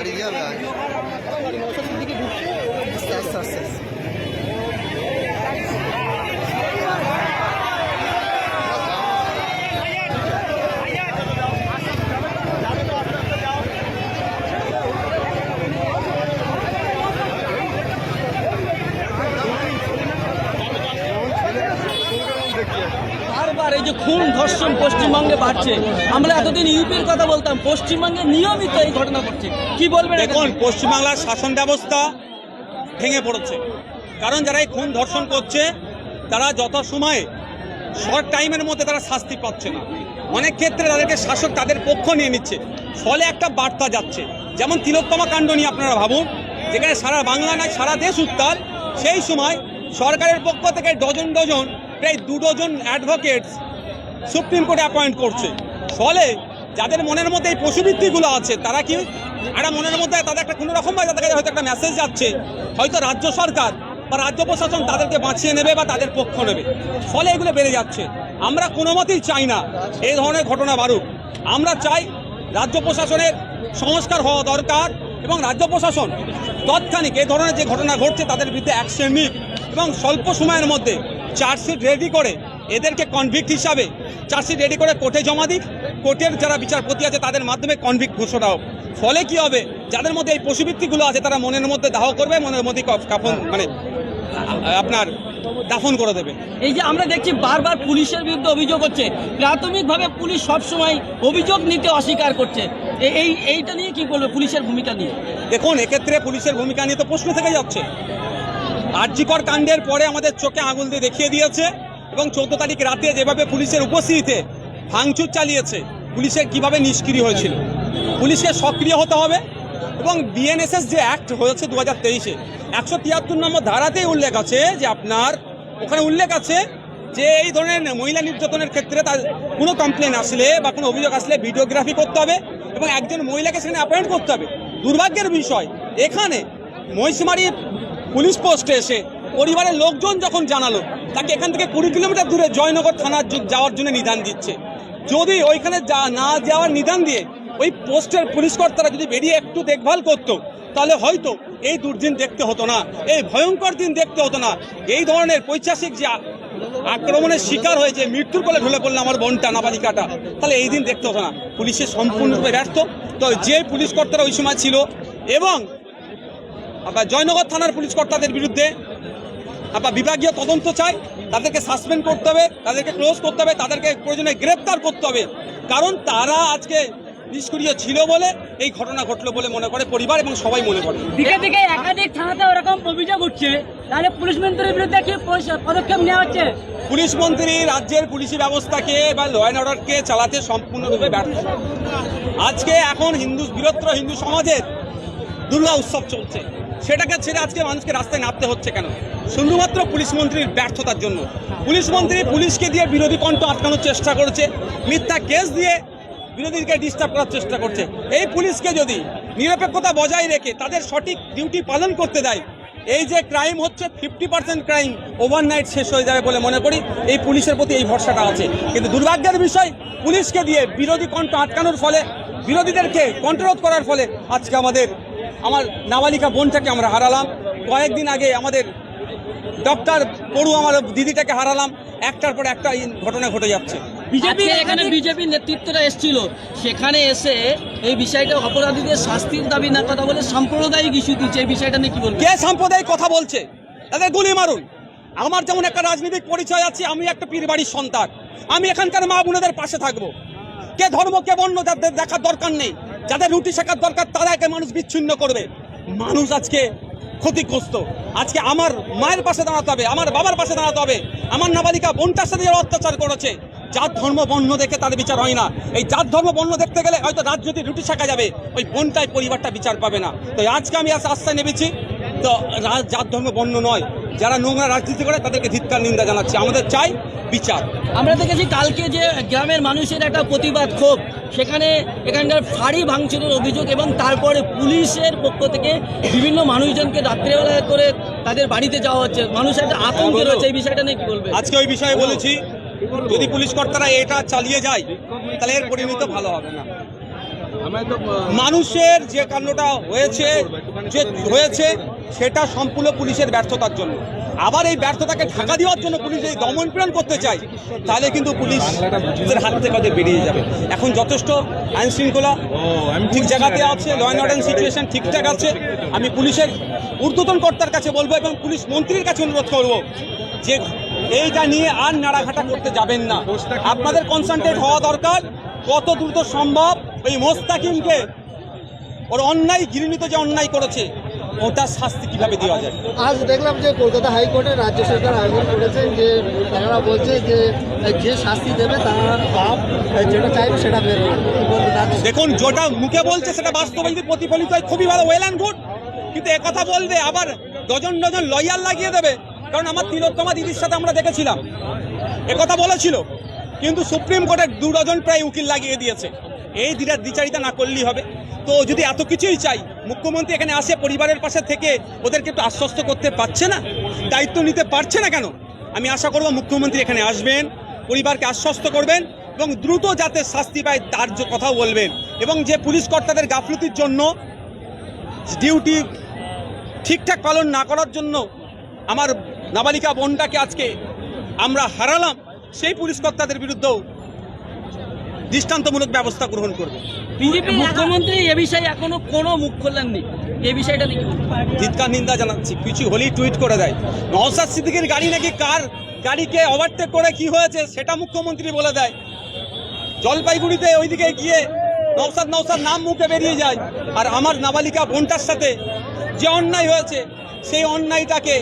গাড়ি যাবে আগে আস্তে আস্তে আস্তে আস্তে। বারবার এই যে ধর্ষণ পশ্চিমবঙ্গে বাড়ছে। আমরা এতদিন ইউপির কথা বলতাম পশ্চিমবঙ্গে নিয়মিত এই ঘটনা ঘটছে। কি বলবেন দেখুন নিয়ে? পশ্চিমবাংলার শাসন ব্যবস্থা ভেঙে পড়েছে। কারণ যারা এই খুন ধর্ষণ করছে তারা যত সময়ে শর্ট টাইমের মধ্যে তারা শাস্তি পাচ্ছে না। অনেক ক্ষেত্রে তাদেরকে শাসক তাদের পক্ষ নিয়ে নিচ্ছে। ফলে একটা বার্তা যাচ্ছে। যেমন তিলোত্তমা কাণ্ড নিয়ে আপনারা ভাবুন যেখানে সারা বাংলা নয় সারা দেশ উত্তাল সেই সময় সরকারের পক্ষ থেকে ডজন ডজন প্রায় দু ডজন অ্যাডভোকেটস সুপ্রিম কোর্টে অ্যাপয়েন্ট করছে। ফলে যাদের মনের মধ্যে এই পশুবৃত্তিগুলো আছে, তারা কি একটা মনের মধ্যে তাদের একটা কোনো রকমভাবে তাদের কাছে হয়তো একটা মেসেজ যাচ্ছে, হয়তো রাজ্য সরকার বা রাজ্য প্রশাসন তাদেরকে বাঁচিয়ে নেবে বা তাদের পক্ষ নেবে। ফলে এগুলো বেড়ে যাচ্ছে। আমরা কোনো মতেই চাই না এই ধরনের ঘটনা বাড়ুক। আমরা চাই রাজ্য প্রশাসনের সংস্কার হওয়া দরকার এবং রাজ্য প্রশাসন তৎক্ষণিক এই ধরনের যে ঘটনা ঘটছে, তাদের বিরুদ্ধে অ্যাকশন নিক এবং স্বল্প সময়ের মধ্যে চার্জশিট রেডি করে এদেরকে কনভিক্ট হিসাবে চার্জশিট রেডি করে কোর্টে জমা দিক। কোর্টের যারা বিচারপতি আছে তাদের মাধ্যমে কনভিক্ট ঘোষণা হোক। ফলে কি হবে? যাদের মধ্যে এই পশুবৃত্তিগুলো আছে তারা মনের মধ্যে দাহ করবে মনের মধ্যে কফ- কাফন মানে আপনার দাফন করে দেবে। এই যে আমরা দেখছি বারবার পুলিশের বিরুদ্ধে অভিযোগ হচ্ছে। প্রাথমিকভাবে পুলিশ সবসময় অভিযোগ নিতে অস্বীকার করছে। এই এইটা নিয়ে কি বলবে পুলিশের ভূমিকা নিয়ে? দেখুন এক্ষেত্রে পুলিশের ভূমিকা নিয়ে তো প্রশ্ন থেকে যাচ্ছে। আর্যিকর কাণ্ডের পরে আমাদের চোখে আঙুল দিয়ে দেখিয়ে দিয়েছে। এবং চোদ্দ তারিখ রাতে যেভাবে পুলিশের উপস্থিতিতে ভাঙচুর চালিয়েছে, পুলিশের কীভাবে নিষ্ক্রিয় হয়েছিল? পুলিশকে সক্রিয় হতে হবে এবং বিএনএসএস যে অ্যাক্ট হয়েছে দু হাজার তেইশে, একশো তিয়াত্তর নম্বর ধারাতেই উল্লেখ আছে যে আপনার, ওখানে উল্লেখ আছে যে এই ধরনের মহিলা নির্যাতনের ক্ষেত্রে তার কোনো কমপ্লেন আসলে বা কোনো অভিযোগ আসলে ভিডিওগ্রাফি করতে হবে এবং একজন মহিলাকে সেখানে অ্যাপয়েন্ট করতে হবে। দুর্ভাগ্যের বিষয়, এখানে মহিষমারি পুলিশ পোস্টে এসে পরিবারের লোকজন যখন জানালো, তাকে এখান থেকে কুড়ি কিলোমিটার দূরে জয়নগর থানার যাওয়ার জন্য নিদান দিচ্ছে। যদি ওইখানে যা না যাওয়ার নিদান দিয়ে ওই পোস্টের পুলিশ কর্তারা যদি বেরিয়ে একটু দেখভাল করতো, তাহলে হয়তো এই দুর্দিন দেখতে হতো না, এই ভয়ঙ্কর দিন দেখতে হতো না। এই ধরনের পৈশাসিক যে আক্রমণের শিকার হয়েছে মৃত্যুর কোলে ঢলে পড়ল আমার বোনটা, নাবালিকাটা, তাহলে এই দিন দেখতে হতো না। পুলিশের সম্পূর্ণরূপে ব্যর্থ। তো যে পুলিশ কর্তারা ওই সময় ছিল এবং জয়নগর থানার পুলিশ কর্তাদের বিরুদ্ধে আবার বিভাগীয় তদন্ত চাই তাদেরকে সাসপেন্ড করতে হবে তাদেরকে ক্লোজ করতে হবে তাদেরকে প্রয়োজনে গ্রেপ্তার করতে হবে। কারণ তারা আজকে নিষ্ক্রিয় ছিল বলে এই ঘটনা ঘটলো বলে মনে করে পরিবার এবং সবাই মনে করে। দিকে দিকে একাধিক থানাতে ওরকম অভিযোগ উঠছে তাহলে পুলিশ মন্ত্রীর বিরুদ্ধে কি পদক্ষেপ নেওয়া হচ্ছে? পুলিশ মন্ত্রী রাজ্যের পুলিশি ব্যবস্থাকে বা ল অ্যান্ড অর্ডারকে চালাতে সম্পূর্ণরূপে ব্যর্থ। আজকে এখন হিন্দু বৃহত্তর হিন্দু সমাজের দুর্গা উৎসব চলছে। সেটাকে ছেড়ে আজকে মানুষকে রাস্তায় নামতে হচ্ছে কেন? শুধুমাত্র পুলিশ মন্ত্রীর ব্যর্থতার জন্য। পুলিশ মন্ত্রী পুলিশকে দিয়ে বিরোধী কণ্ঠ আটকানোর চেষ্টা করছে, মিথ্যা কেস দিয়ে বিরোধীকে ডিস্টার্ব করার চেষ্টা করছে। এই পুলিশকে যদি নিরপেক্ষতা বজায় রেখে তাদের সঠিক ডিউটি পালন করতে দেয়, এই যে ক্রাইম হচ্ছে ফিফটি পার্সেন্ট ক্রাইম ওভারনাইট শেষ হয়ে যাবে বলে মনে করি, এই পুলিশের প্রতি এই ভরসাটা আছে। কিন্তু দুর্ভাগ্যের বিষয়, পুলিশকে দিয়ে বিরোধী কণ্ঠ আটকানোর ফলে, বিরোধীদেরকে কন্ট্রোল করার ফলে আজকে আমাদের নাবালিকা বোনটাকে আমরা হারালাম। কয়েকদিন আগে আমাদের ডক্টর পড়ু আমার দিদিটাকে হারালাম। একটার পর একটা এই ঘটনা ঘটে যাচ্ছে। বিজেপি এখানে বিজেপি নেতৃত্বটা এসেছিল। সেখানে এসে এই বিষয়টা অপরাধীদের শাস্তির দাবি না কথা বলে সাম্প্রদায়িক ইস্যু দিচ্ছে। এই বিষয়টা নিয়ে কি বলবেন? কে সাম্প্রদায়িক কথা বলছে? তাদের গুলি মারুন। আমার যেমন একটা রাজনৈতিক পরিচয় আছে আমি একটা পীর বাড়ির সন্তান। আমি এখানকার মা বোনেদের পাশে থাকব। কে ধর্ম কে বর্ণ দেখার দরকার নেই। যাদের রুটি শেখার দরকার তারা তাদেরকে মানুষ বিচ্ছিন্ন করবে। মানুষ আজকে ক্ষতিগ্রস্ত। আজকে আমার মায়ের পাশে দাঁড়াতে হবে, আমার বাবার পাশে দাঁড়াতে হবে। আমার নাবালিকা বোনটার সাথে যারা অত্যাচার করেছে, জাত, ধর্ম, বর্ণ দেখে তার বিচার হয় না। এই জাত, ধর্ম, বর্ণ দেখতে গেলে হয়তো রাজনীতি রুটি শেখা যাবে, ওই বোনটাই পরিবারটা বিচার পাবে না। তো আজকে আমি আশ্বাস নেমেছি। তো জাত, ধর্ম, বর্ণ নয়। যারা নোংরা রাজনীতি করে তাদেরকে ধিৎকার, নিন্দা জানাচ্ছি। আমাদের চাই বিচার। আমরা দেখেছি কালকে যে গ্রামের মানুষের একটা প্রতিবাদ ক্ষোভ। সেখানে এখানকার ফাঁড়ি ভাঙচুরের অভিযোগ এবং তারপরে পুলিশের পক্ষ থেকে বিভিন্ন মানুষজনকে রাত্রেবেলা করে তাদের বাড়িতে যাওয়া হচ্ছে। মানুষ একটা আতঙ্কে রয়েছে এই বিষয়টা নিয়ে কি বলবে? আজকে ওই বিষয়ে বলেছি যদি পুলিশ কর্তারা এটা চালিয়ে যায় তাহলে এর পরিণত ভালো হবে না। মানুষের যে কাণ্ডটা হয়েছে যে হয়েছে সেটা সম্পূর্ণ পুলিশের ব্যর্থতার জন্য। আবার এই ব্যর্থতাকে ঢাকা দেওয়ার জন্য পুলিশ এই দমন পীড়ন করতে চায়, তাহলে কিন্তু পুলিশের হাত থেকে ওদের বেরিয়ে যাবে। এখন যথেষ্ট আইন শৃঙ্খলা ঠিক জায়গাতে আছে ল অ্যান্ড অর্ডার সিচুয়েশন ঠিকঠাক আছে। আমি পুলিশের ঊর্ধ্বতন কর্তার কাছে বলব এবং পুলিশ মন্ত্রীর কাছে অনুরোধ করব যে এইটা নিয়ে আর নাড়াঘাটা করতে যাবেন না। আপনাদের কনসেন্ট্রেট হওয়া দরকার, কত দ্রুত সম্ভব ওই মোস্তাকিমকে ওর অন্যায় গৃহীত যে অন্যায় করেছে ওটার শাস্তি কীভাবে দেওয়া যায়? আজ দেখলাম যে কলকাতা হাইকোর্টে রাজ্য সরকার আবেদন করেছেন যে তারা বলছে যে যে শাস্তি দেবে তারা বাপ যেটা চাইবে সেটা বের? দেখুন যেটা মুখে বলছে সেটা বাস্তবে যদি প্রতিফলিত হয়। খুবই ভালো ওয়েল অ্যান্ড গুড কিন্তু একথা বলবে আবার ডজন ডজন লয়ার লাগিয়ে দেবে। কারণ আমার তিলোত্তমা দিদির সাথে আমরা দেখেছিলাম। কথা বলেছিল। কিন্তু সুপ্রিম কোর্টের দু ডজন প্রায় উকিল লাগিয়ে দিয়েছে। এই দিটা দ্বিচারিতা না করলেই হবে। তো যদি এত কিছুই চাই, মুখ্যমন্ত্রী এখানে আসে পরিবারের পাশে থেকে ওদেরকে একটু আশ্বস্ত করতে পারছে না? দায়িত্ব নিতে পারছে না কেন? আমি আশা করব মুখ্যমন্ত্রী এখানে আসবেন, পরিবারকে আশ্বস্ত করবেন এবং দ্রুত যাতে শাস্তি পায় তার কথাও বলবেন। এবং যে পুলিশ কর্তাদের গাফলতির জন্য ডিউটি ঠিকঠাক পালন না করার জন্য আমার নাবালিকা বোনটাকে আজকে আমরা হারালাম, সেই পুলিশ কর্তাদের বিরুদ্ধেও দৃষ্টান্তমূলক ব্যবস্থা গ্রহণ করবে। বিজেপি মুখ্যমন্ত্রী এ বিষয়ে এখনও কোনো মুখ খুললেননি এই বিষয়টা নিয়ে। কি ধিৎকার নিন্দা জানাচ্ছি। কিছু হলেই টুইট করে দেয়। নওসাদ সিদ্দিকের গাড়ি নাকি কার? গাড়িকে ওভারটেক করে কি হয়েছে সেটা মুখ্যমন্ত্রী বলে দেয়। জলপাইগুড়িতে ওইদিকে গিয়ে নওসাদ নওসাদ নাম মুখে বেরিয়ে যায়। আর আমার নাবালিকা বোনটার সাথে যে অন্যায় হয়েছে সেই অন্যায়টাকে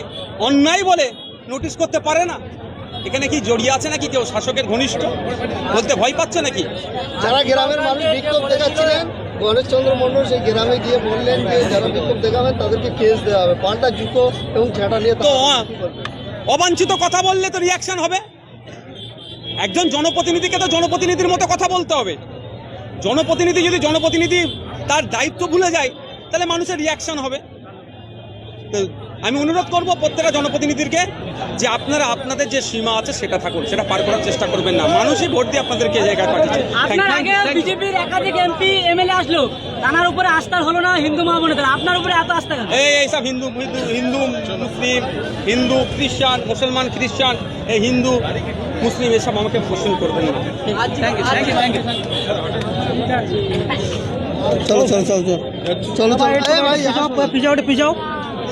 অন্যায় বলে নোটিশ করতে পারে না? এখানে কি জড়িয়ে আছে নাকি কেউ শাসকের ঘনিষ্ঠ? বলতে ভয় পাচ্ছে নাকি? যারা গ্রামের মানুষ বিক্ষোভ দেখাচ্ছিলেন গণেশচন্দ্র মন্ডল সেই গ্রামে গিয়ে বললেন যে যারা বিক্ষোভ দেখাবেন তাদেরকে কেস দেওয়া হবে। পাল্টা জুতো এবং ঝাঁটা নিয়ে তো? অবাঞ্ছিত কথা বললে তো রিয়াকশন হবে। একজন জনপ্রতিনিধিকে তো জনপ্রতিনিধির মতো কথা বলতে হবে। জনপ্রতিনিধি যদি জনপ্রতিনিধি তার দায়িত্ব ভুলে যায় তাহলে মানুষের রিয়াকশন হবে। তো আমি অনুরোধ করব প্রত্যেকটা জনপ্রতিনিধিকে যে আপনারা আপনাদের যে সীমা আছে সেটা থাকুন সেটা পার করার চেষ্টা করবেন না। মানুষই ভোট দিয়ে আপনাদেরকে জায়গায় পাঠিয়েছে। আপনার আগে বিজেপির একাধিক এমপি এমএলএ আসলো। তার উপরে আস্থা হলো না হিন্দু মহামনেদের আপনার উপরে এত আস্থা এই এইসব হিন্দু হিন্দু হিন্দু মুসলিম হিন্দু খ্রিস্টান মুসলমান খ্রিস্টান এই হিন্দু মুসলিম এসব আমাকে প্রশ্ন করবেন না। Thank you thank you thank you চলো চলো চলো চলো। চলো চলো। এই পিছাও পিছাও।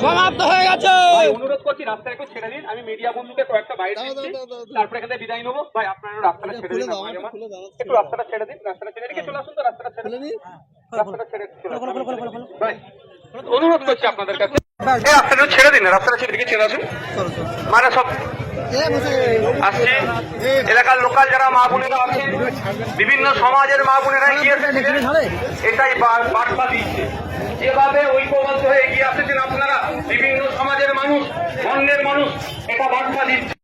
সমাপ্ত হয়ে গেছে। অনুরোধ করছি রাস্তা একটু ছেড়ে দিন। আমি মিডিয়া বন্ধুকে কয়েকটা বাইরে দিচ্ছি। তারপরে এখান বিদায় নেব। ভাই আপনারা রাস্তাটা ছেড়ে দিন একটু রাস্তাটা ছেড়ে দিন রাস্তাটা ছেড়ে দিন চলে আসুন তো রাস্তাটা ছেড়ে দিন। নি রাস্তাটা ছেড়ে দিন ভাই অনুরোধ করছি আপনাদের কাছে। রাস্তাটা ছেড়ে দিন রাস্তাটা ছেড়ে দিকে ছেড়ে আসুন। চলো চলো মানে সব আসছে। এলাকার লোকাল যারা মা বোনেরা আছে বিভিন্ন সমাজের মা বোনেরা এগিয়ে এসেছে। এটাই বার্তা দিচ্ছে যেভাবে ঐক্যবদ্ধ হয়ে এগিয়ে আসেছেন আপনারা বিভিন্ন সমাজের মানুষ অন্যের মানুষ এটা বার্তা দিচ্ছে।